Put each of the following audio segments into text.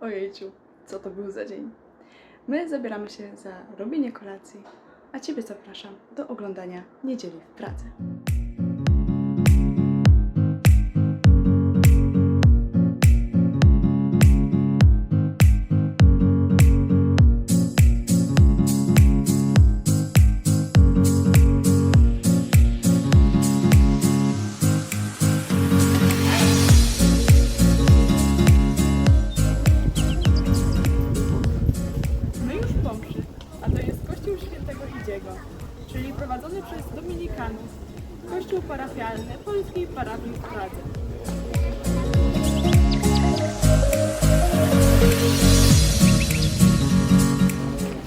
Ojejciu, co to był za dzień. My zabieramy się za robienie kolacji, a Ciebie zapraszam do oglądania Niedzieli w pracy. Czyli prowadzony przez Dominikanów, Kościół parafialny Polskiej Parafii w Pradze.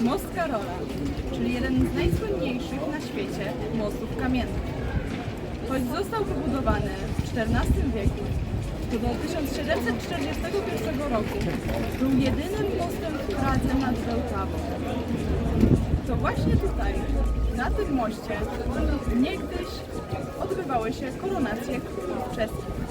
Most Karola, czyli jeden z najsłynniejszych na świecie mostów kamiennych. Choć został wybudowany w XIV wieku, do 1741 roku był jedynym mostem w Pradze nad Bełtawą. To właśnie tutaj, na tym moście, niegdyś odbywały się koronacje królów czeskich.